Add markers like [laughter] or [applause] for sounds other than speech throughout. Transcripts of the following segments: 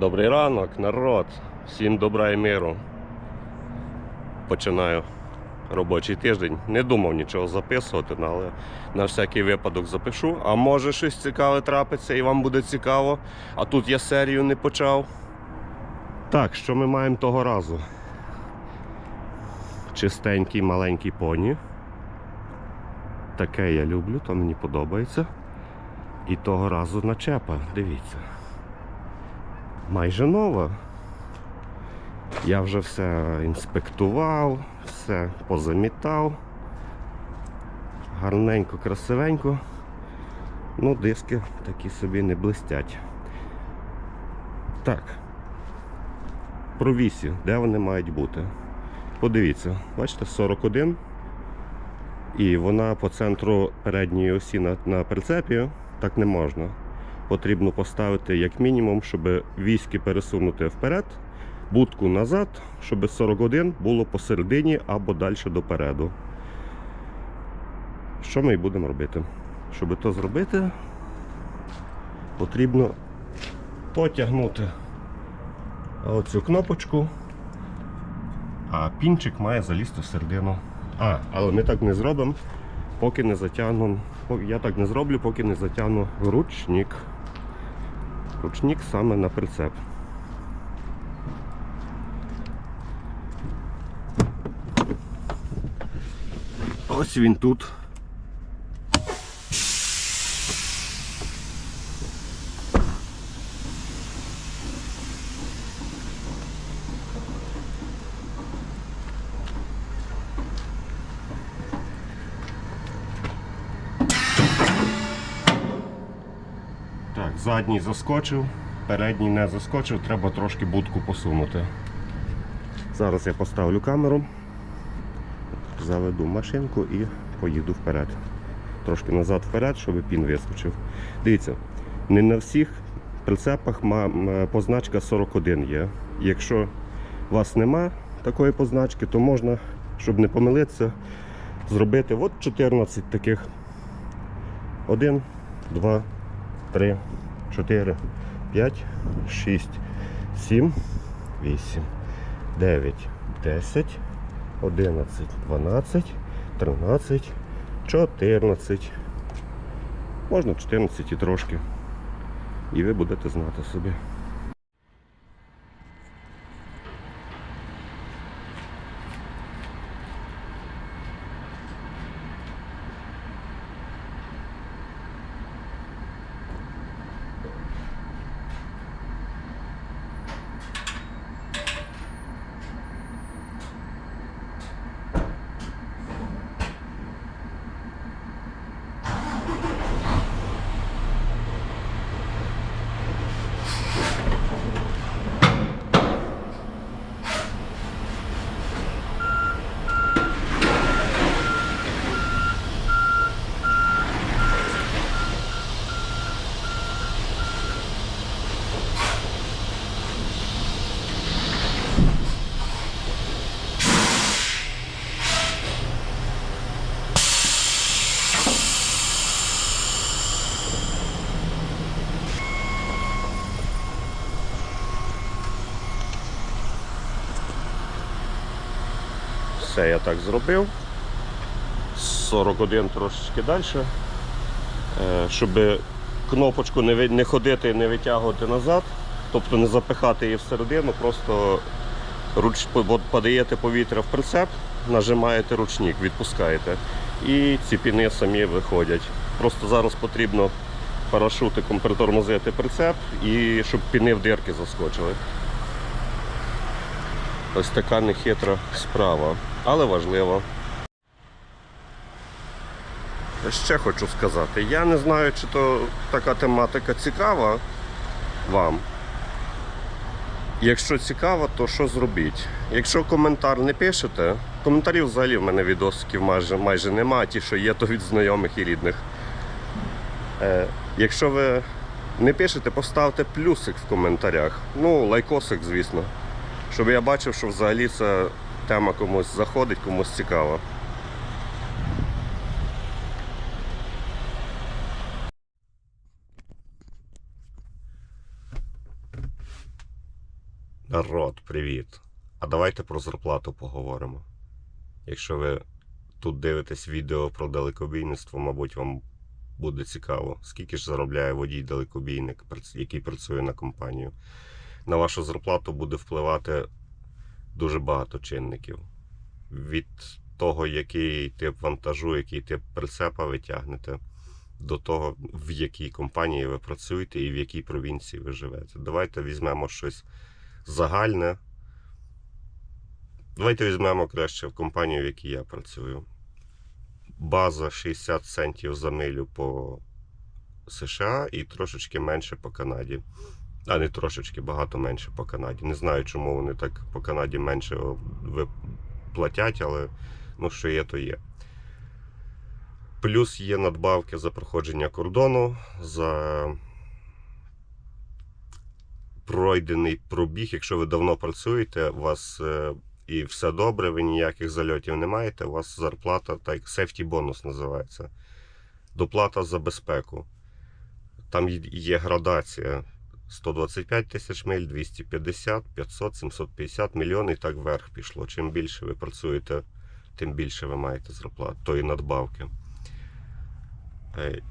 Добрий ранок, народ. Всім добра і миру. Починаю робочий тиждень. Не думав нічого записувати, але на всякий випадок запишу. А може щось цікаве трапиться і вам буде цікаво. А тут я серію не почав. Так, що ми маємо того разу? Чистенький маленький поні. Таке я люблю, то мені подобається. І того разу начепа, дивіться. Майже нова. Я вже все інспектував, все позамітав. Гарненько, красивенько. Ну, диски такі собі не блистять. Так. Про вісі, де вони мають бути? Подивіться, бачите, 41. І вона по центру передньої осі на, на прицепі так не можна. Потрібно поставити як мінімум, щоб військи пересунути вперед, будку назад, щоб 41 було посередині або далі допереду. Що ми і будемо робити? Щоб то зробити, потрібно потягнути оцю кнопочку, а пінчик має залізти всередину. А, але ми так не зробимо, поки не затягну. Я так не зроблю, поки не затягну ручник. Ручник саме на прицеп. Ось він тут. Так, задній заскочив, передній не заскочив, треба трошки будку посунути. Зараз я поставлю камеру, заведу машинку і поїду вперед. Трошки назад вперед, щоб пін вискочив. Дивіться, не на всіх прицепах позначка 41 є. Якщо у вас нема такої позначки, то можна, щоб не помилитися, зробити от 14 таких. 1, 2, 3, 4, 5, 6, 7, 8, 9, 10, 11, 12, 13, 14. Можна 14 і трошки. І ви будете знати собі. Все я так зробив. 41 трошечки далі. Е, Щоб кнопочку не, ходити і не витягувати назад, тобто не запихати її всередину, просто руч, подаєте повітря в прицеп, нажимаєте ручник, відпускаєте. І ці піни самі виходять. Просто зараз потрібно парашутиком притормозити прицеп і щоб піни в дирки заскочили. Ось така нехитра справа, але важлива. Ще хочу сказати, я не знаю, чи то така тематика цікава вам. Якщо цікаво, то що зробіть? Якщо коментар не пишете, коментарів взагалі в мене відосиків майже, майже немає, ті, що є, то від знайомих і рідних. Е, якщо ви не пишете, поставте плюсик в коментарях. Ну, лайкосик, звісно. Щоб я бачив, що взагалі ця тема комусь заходить, комусь цікава. Народ, привіт! А давайте про зарплату поговоримо. Якщо ви тут дивитесь відео про далекобійництво, мабуть, вам буде цікаво, скільки ж заробляє водій-далекобійник, який працює на компанію. На вашу зарплату буде впливати дуже багато чинників. Від того, який тип вантажу, який тип прицепа ви тягнете, до того, в якій компанії ви працюєте і в якій провінції ви живете. Давайте візьмемо щось загальне. Давайте візьмемо краще в компанію, в якій я працюю. База 60 центів за милю по США і трошечки менше по Канаді. А не трошечки, багато менше по Канаді. Не знаю, чому вони так по Канаді менше платять, але ну, що є, то є. Плюс є надбавки за проходження кордону, за пройдений пробіг. Якщо ви давно працюєте, у вас е, і все добре, ви ніяких зальотів не маєте, у вас зарплата, так safety бонус називається. Доплата за безпеку. Там є градація. 125 тисяч миль, 250, 500, 750 мільйон і так вверх пішло. Чим більше ви працюєте, тим більше ви маєте зарплат, тої надбавки. Е,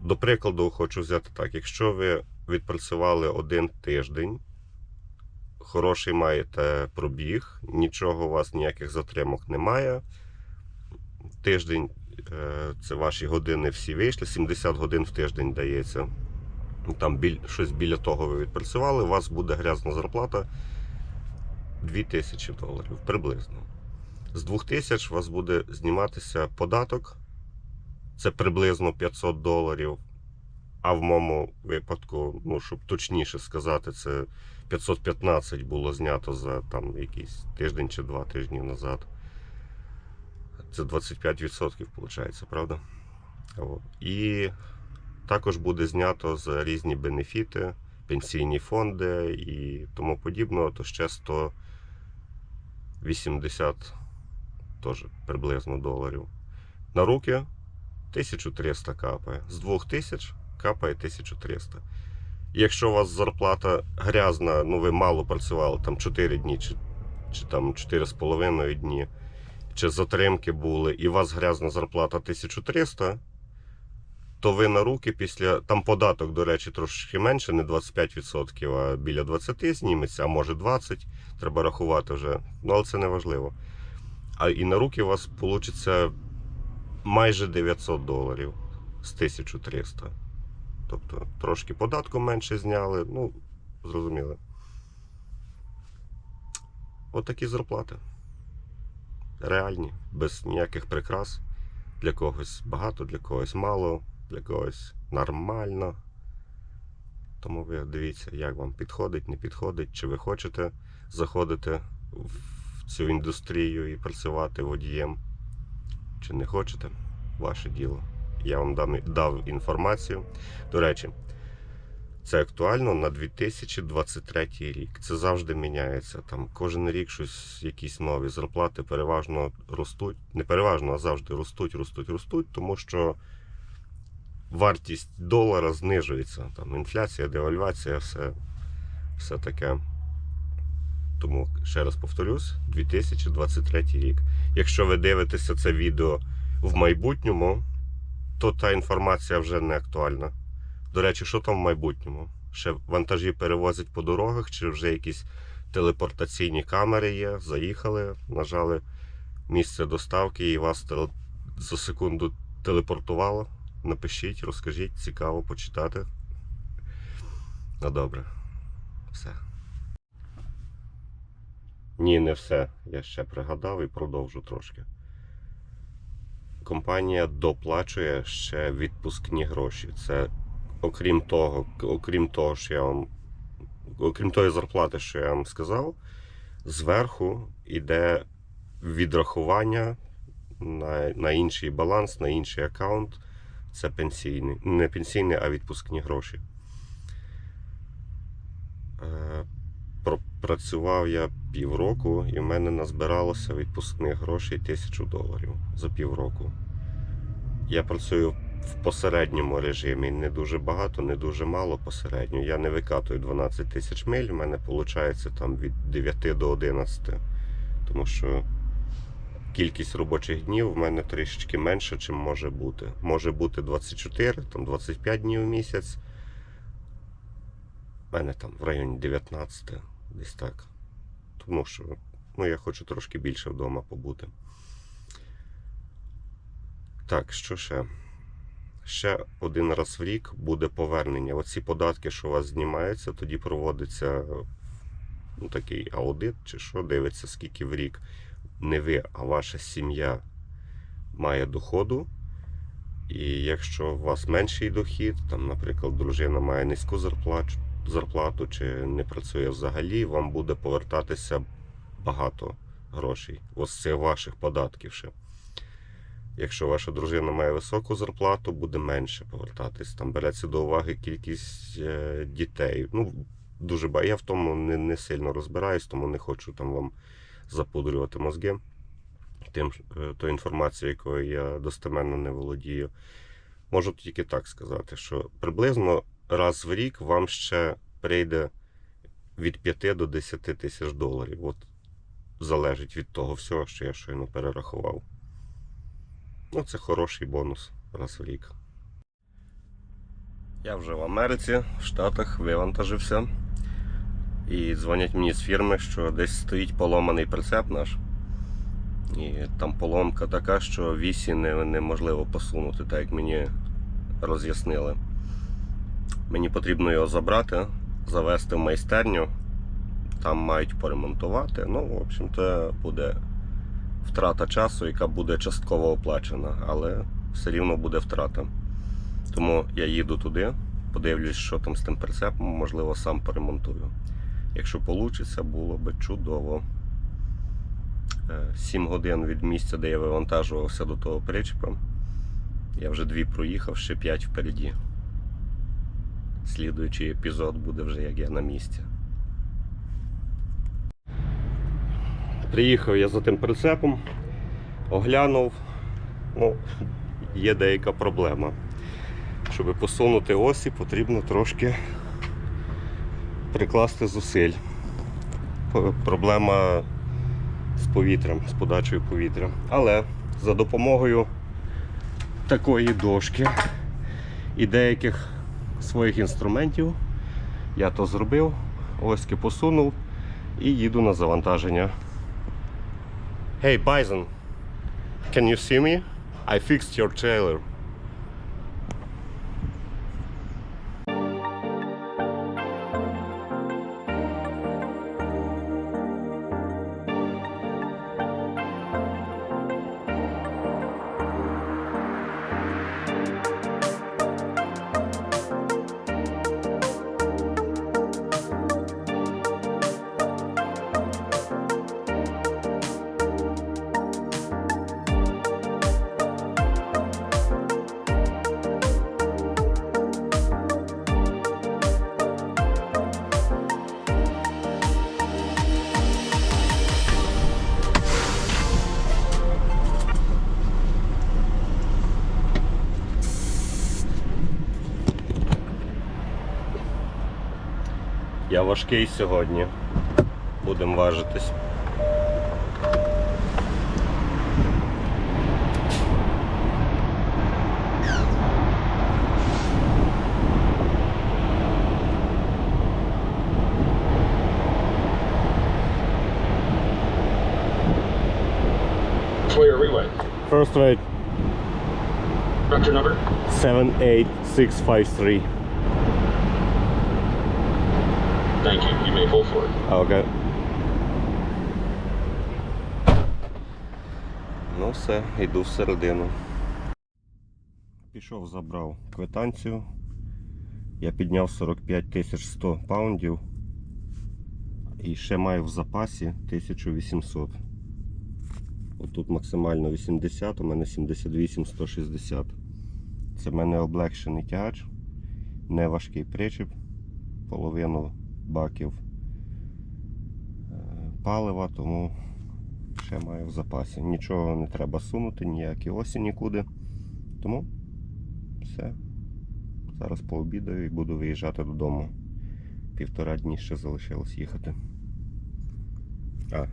До прикладу, хочу взяти так: якщо ви відпрацювали один тиждень, хороший маєте пробіг, нічого у вас ніяких затримок немає. Tиждень е, це ваші години всі вийшли, 70 годин в тиждень дається. Там біль, щось біля того ви відпрацювали, у вас буде грязна зарплата 2000 доларів приблизно. З 2000 у вас буде зніматися податок, це приблизно 500 доларів. А в моєму випадку, ну, щоб точніше сказати, це 515 було знято за там якийсь тиждень чи два тижні назад. Це 25% виходить, правда? І також буде знято за різні бенефіти, пенсійні фонди і тому подібного, то ще 180 теж приблизно доларів. На руки 1300 капає. З 2000 капає 1300. Якщо у вас зарплата грязна, ну ви мало працювали, там 4 дні чи, чи там 4,5 дні, чи затримки були, і у вас грязна зарплата 1300, то ви на руки після. Там податок, до речі, трошки менше, не 25%, а біля 20 зніметься, а може 20, треба рахувати вже. Ну, але це не важливо. А і на руки у вас вийде майже 900 доларів з 1300. Тобто трошки податку менше зняли, ну, зрозуміли. Отакі зарплати. Реальні, без ніяких прикрас. Для когось багато, для когось мало, для когось нормально. Тому ви дивіться, як вам підходить, не підходить, чи ви хочете заходити в цю індустрію і працювати водієм, чи не хочете, ваше діло. Я вам дам, дав інформацію. До речі, це актуально на 2023 рік. Це завжди міняється. Там кожен рік щось, якісь нові зарплати переважно ростуть. Не переважно, а завжди ростуть, ростуть, ростуть, тому що вартість долара знижується. Там інфляція, девальвація, все, все таке. Тому ще раз повторюсь, 2023 рік. Якщо ви дивитеся це відео в майбутньому, то та інформація вже не актуальна. До речі, що там в майбутньому? Ще вантажі перевозять по дорогах, чи вже якісь телепортаційні камери є, заїхали, нажали місце доставки і вас за секунду телепортувало. Напишіть, розкажіть, цікаво почитати. Ну добре. Все. Ні, не все. Я ще пригадав і продовжу трошки. Компанія доплачує ще відпускні гроші. Це окрім того, окрім того, що я вам. Окрім тої зарплати, що я вам сказав, зверху йде відрахування на, на інший баланс, на інший аккаунт. Це пенсійний. Не пенсійний, а відпускні гроші. Е, Пропрацював я півроку, і в мене назбиралося відпускних грошей тисячу доларів за півроку. Я працюю в посередньому режимі. Не дуже багато, не дуже мало посередньо. Я не викатую 12 тисяч миль, в мене виходить там від 9 до 11. Тому що кількість робочих днів в мене трішечки менше, чим може бути. Може бути 24, там 25 днів в місяць. У мене там в районі 19, десь так. Тому що ну, я хочу трошки більше вдома побути. Так, що ще? Ще один раз в рік буде повернення. Оці податки, що у вас знімаються, тоді проводиться ну, такий аудит, чи що, дивиться, скільки в рік не ви, а ваша сім'я має доходу. І якщо у вас менший дохід, там, наприклад, дружина має низьку зарплату, зарплату чи не працює взагалі, вам буде повертатися багато грошей. Ось цих ваших податків ще. Якщо ваша дружина має високу зарплату, буде менше повертатись. Там береться до уваги кількість е, дітей. Ну, дуже Я в тому не, не сильно розбираюсь, тому не хочу там вам запудрювати мозги. Тим, е, тою інформацією, якою я достеменно не володію. Можу тільки так сказати, що приблизно раз в рік вам ще прийде від 5 до 10 тисяч доларів. От залежить від того всього, що я щойно перерахував. Ну, це хороший бонус раз в рік. Я вже в Америці, в Штатах, вивантажився. І дзвонять мені з фірми, що десь стоїть поломаний прицеп наш. І там поломка така, що вісі не, неможливо посунути, так як мені роз'яснили. Мені потрібно його забрати, завести в майстерню. Там мають поремонтувати. Ну, в общем-то, буде втрата часу, яка буде частково оплачена, але все рівно буде втрата. Тому я їду туди, подивлюсь, що там з тим прицепом, можливо, сам поремонтую. Якщо вийде, було би чудово. 7 годин від місця, де я вивантажувався до того причепа. Я вже дві проїхав, ще 5 впереді. Слідуючий епізод буде вже як я на місці. Приїхав я за тим прицепом, оглянув. Ну, є деяка проблема. Щоб посунути осі, потрібно трошки прикласти зусиль. Проблема з повітрям, з подачею повітря. Але за допомогою такої дошки і деяких своїх інструментів я то зробив, оськи посунув і їду на завантаження. Hey Bison, can you see me? I fixed your trailer. Я важкий сьогодні. Будемо важитись. First rate Structure number? 78653. Thank you. You may pull forward. Окей. Ну все, йду всередину. Пішов, забрав квитанцію. Я підняв 45 тисяч 100 паундів. І ще маю в запасі 1800. Отут максимально 80, у мене 78 160. Це в мене облегшений тягач, не важкий причіп, половину баків е, палива, тому ще маю в запасі. Нічого не треба сунути, ніякі осі нікуди. Тому все. Зараз пообідаю і буду виїжджати додому. Півтора дні ще залишилось їхати. А.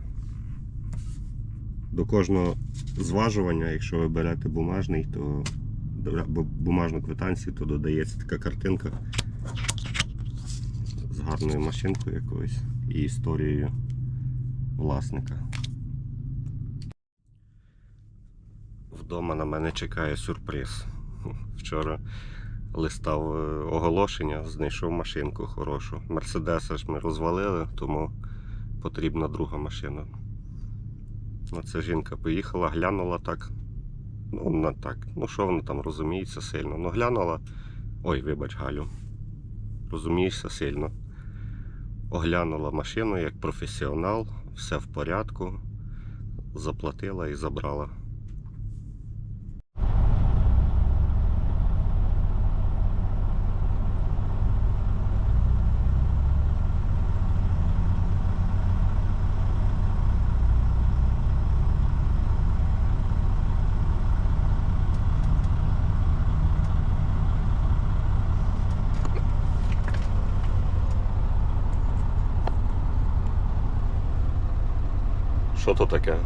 До кожного зважування, якщо ви берете бумажний, то бумажну квитанцію, то додається така картинка гарною машинкою якоюсь і історією власника. Вдома на мене чекає сюрприз. Вчора листав е, оголошення, знайшов машинку хорошу. Мерседеса ж ми розвалили, тому потрібна друга машина. Ну, це жінка поїхала, глянула так. Ну, вона так. Ну, що вона там розуміється сильно. Ну, глянула. Ой, вибач, Галю. Розумієшся сильно. Оглянула машину як професіонал, все в порядку. Заплатила і забрала. Що то таке?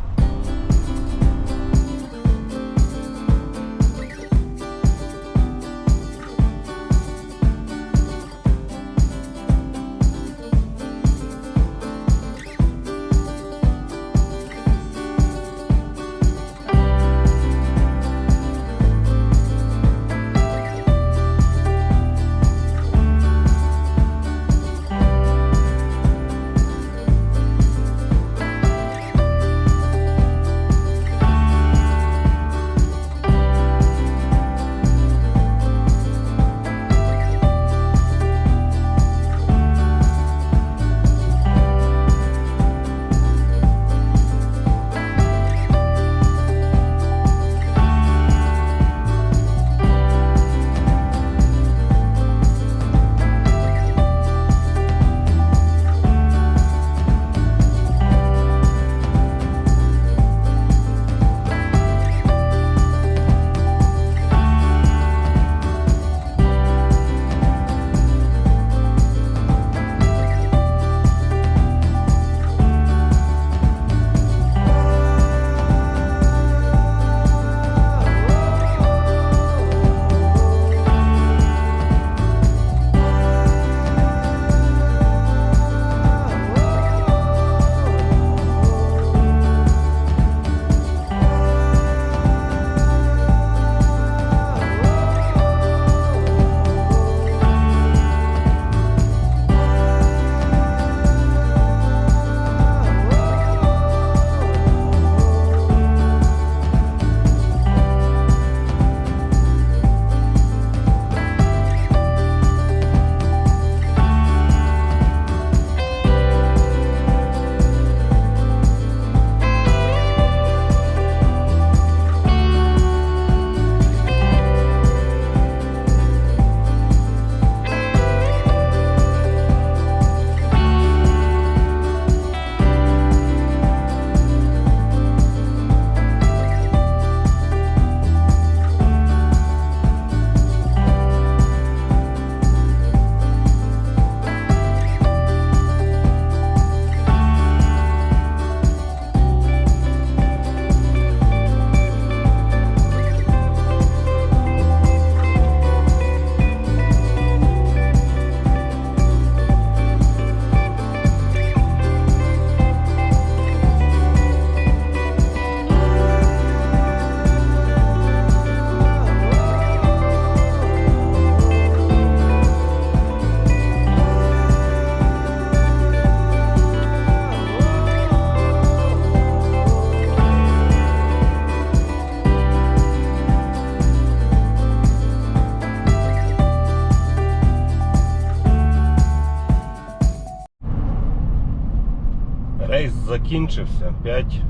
закінчився 5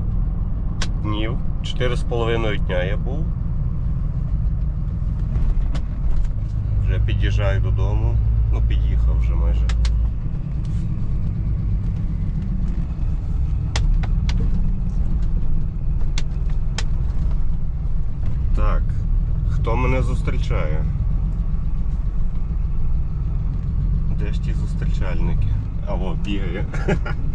днів, 4,5 дня я був. Вже під'їжджаю додому, ну під'їхав вже майже. Так, хто мене зустрічає? Де ж ті зустрічальники? Або бігає. [laughs]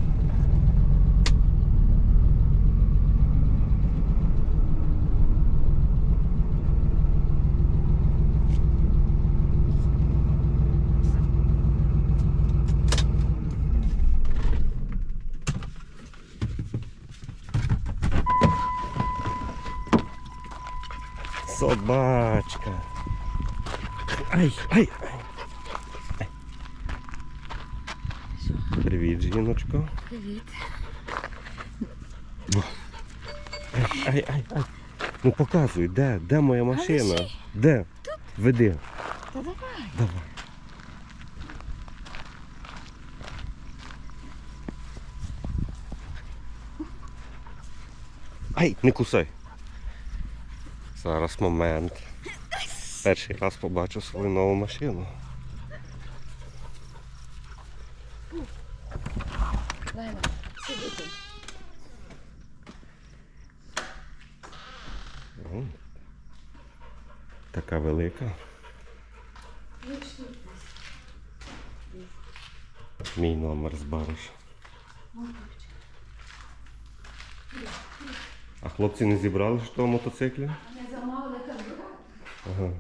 Ай, ай, ай. Привіт, жіночко. Привіт. Ай, ай, ай, ай. Ну показуй, де, де моя машина? Галичі. Де? Веди. Та давай. Давай. Ай, не кусай. Зараз момент. Перший раз побачу свою нову машину. Лайна, Така велика. Мій номер збереш. А хлопці не зібрали ж того мотоциклі? Не замовили. Ага.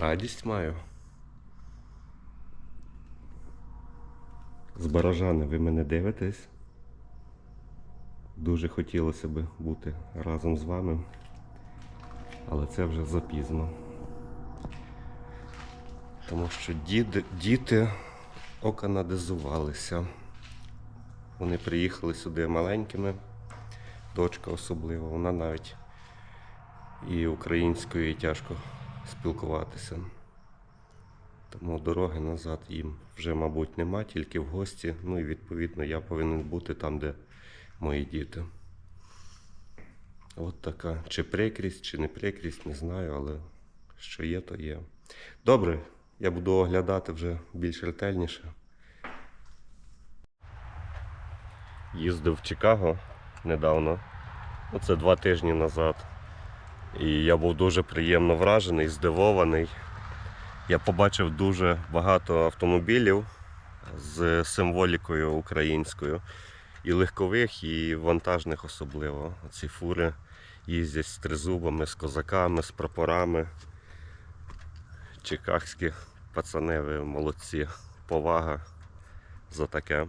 Радість маю. З ви мене дивитесь? Дуже хотілося б бути разом з вами, але це вже запізно. Тому що діди, діти оканадизувалися. Вони приїхали сюди маленькими, дочка особливо, вона навіть і українською їй тяжко спілкуватися. Тому дороги назад їм вже, мабуть, нема, тільки в гості. Ну і відповідно я повинен бути там, де мої діти. От така. Чи прикрість, чи не прикрість, не знаю, але що є, то є. Добре, я буду оглядати вже більш ретельніше. Їздив в Чикаго недавно, оце два тижні назад. І я був дуже приємно вражений, здивований. Я побачив дуже багато автомобілів з символікою українською. І легкових, і вантажних особливо. Ці фури їздять з тризубами, з козаками, з прапорами. Чикагські пацани, ви молодці. Повага за таке.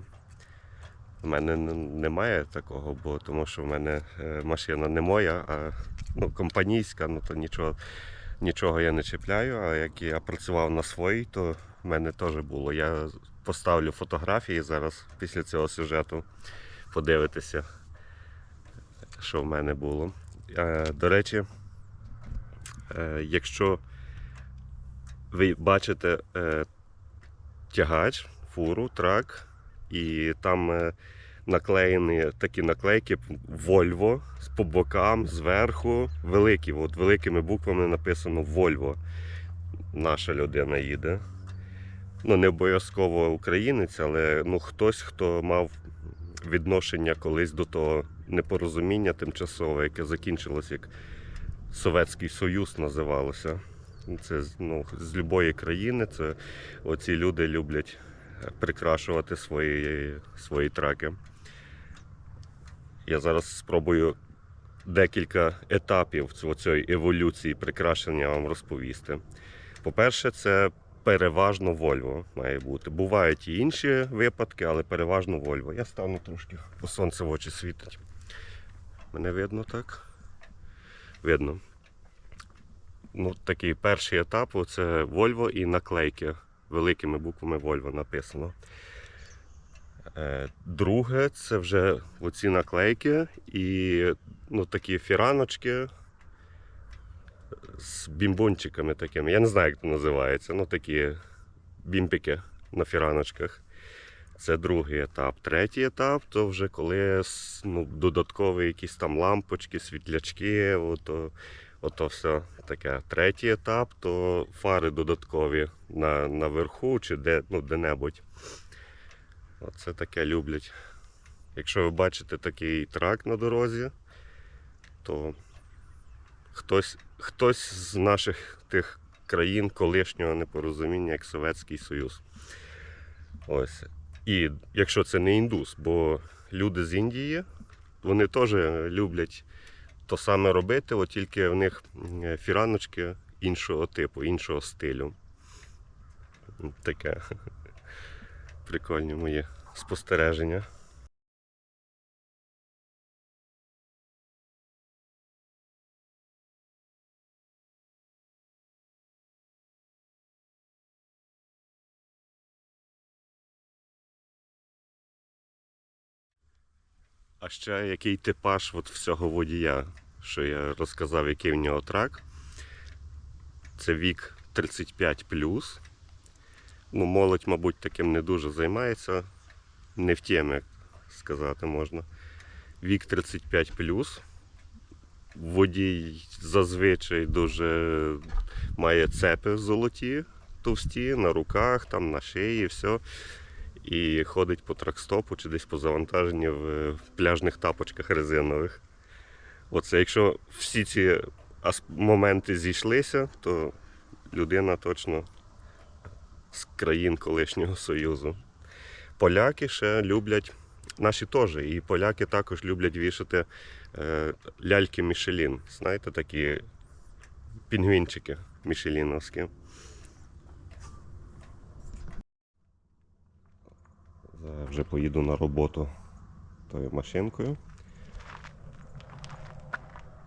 У мене немає такого, бо тому що в мене е, машина не моя, а ну, компанійська, ну то нічого, нічого я не чіпляю. А як я працював на своїй, то в мене теж було. Я поставлю фотографії зараз після цього сюжету. Подивитися, що в мене було. Е, До речі, е, якщо ви бачите тягач, фуру, трак, і там е, наклеєні такі наклейки з по бокам, зверху, великі, от великими буквами написано Volvo. Наша людина їде. Ну, не обов'язково українець, але ну, хтось, хто мав відношення колись до того непорозуміння тимчасове, яке закінчилось як Совєтський Союз називалося. Це ну, з любої країни. Це оці люди люблять прикрашувати свої, свої траки. Я зараз спробую декілька етапів цієї еволюції прикрашення вам розповісти. По-перше, це переважно Volvo має бути. Бувають і інші випадки, але переважно Volvo. Я стану трошки, бо сонце в очі світить. Мене видно так? Видно. Ну, такий перший етап це Volvo і наклейки. Великими буквами Volvo написано. Е, Друге, це вже оці наклейки і ну, такі фіраночки з бімбончиками такими. Я не знаю, як це називається. Ну, такі бімпики на фіраночках. Це другий етап. Третій етап то вже коли ну, додаткові якісь там лампочки, світлячки, ото, ото все таке. Третій етап то фари додаткові на, наверху чи де, ну, де-небудь. Оце таке люблять. Якщо ви бачите такий трак на дорозі, то хтось, хтось з наших тих країн колишнього непорозуміння, як Совєтський Союз. Ось. І якщо це не індус, бо люди з Індії, вони теж люблять то саме робити, от тільки в них фіраночки іншого типу, іншого стилю. Таке [laughs] прикольні мої спостереження. А ще який типаж от всього водія, що я розказав, який в нього трак. Це вік 35 Ну, молодь, мабуть, таким не дуже займається. Не в темі, як сказати можна. Вік 35 Водій зазвичай дуже має цепи золоті, товсті на руках, там, на шиї, все. І ходить по тракстопу чи десь по завантаженні в, в пляжних тапочках резинових. Оце якщо всі ці моменти зійшлися, то людина точно з країн колишнього Союзу. Поляки ще люблять, наші теж, і поляки також люблять вішати е, ляльки Мішелін. Знаєте, такі пінгвінчики мішеліновські. Вже поїду на роботу тою машинкою.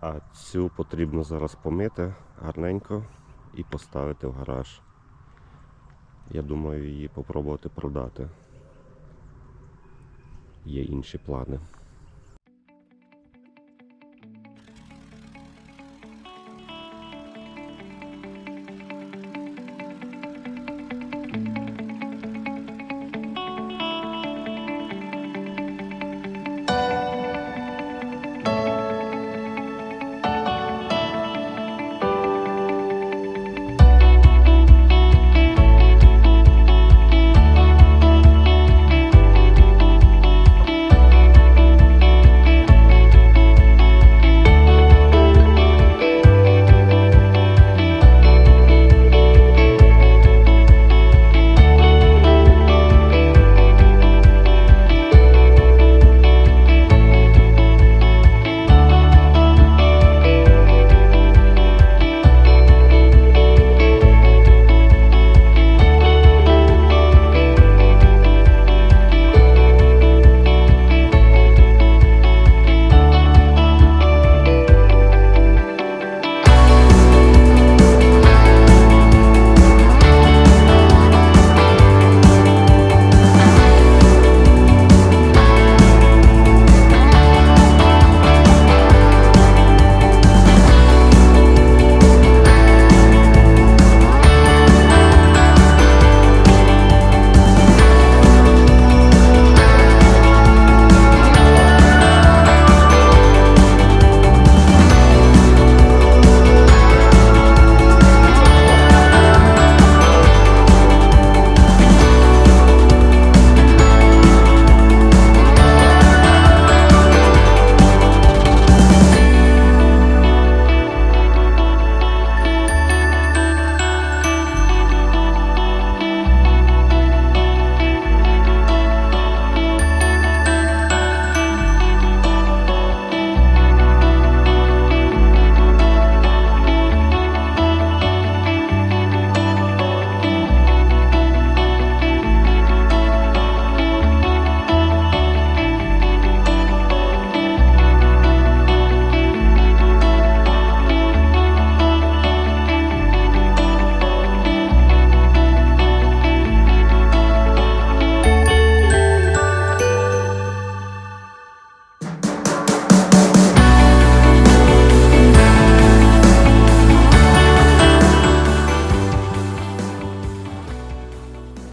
А цю потрібно зараз помити гарненько і поставити в гараж. Я думаю її попробувати продати. Є інші плани.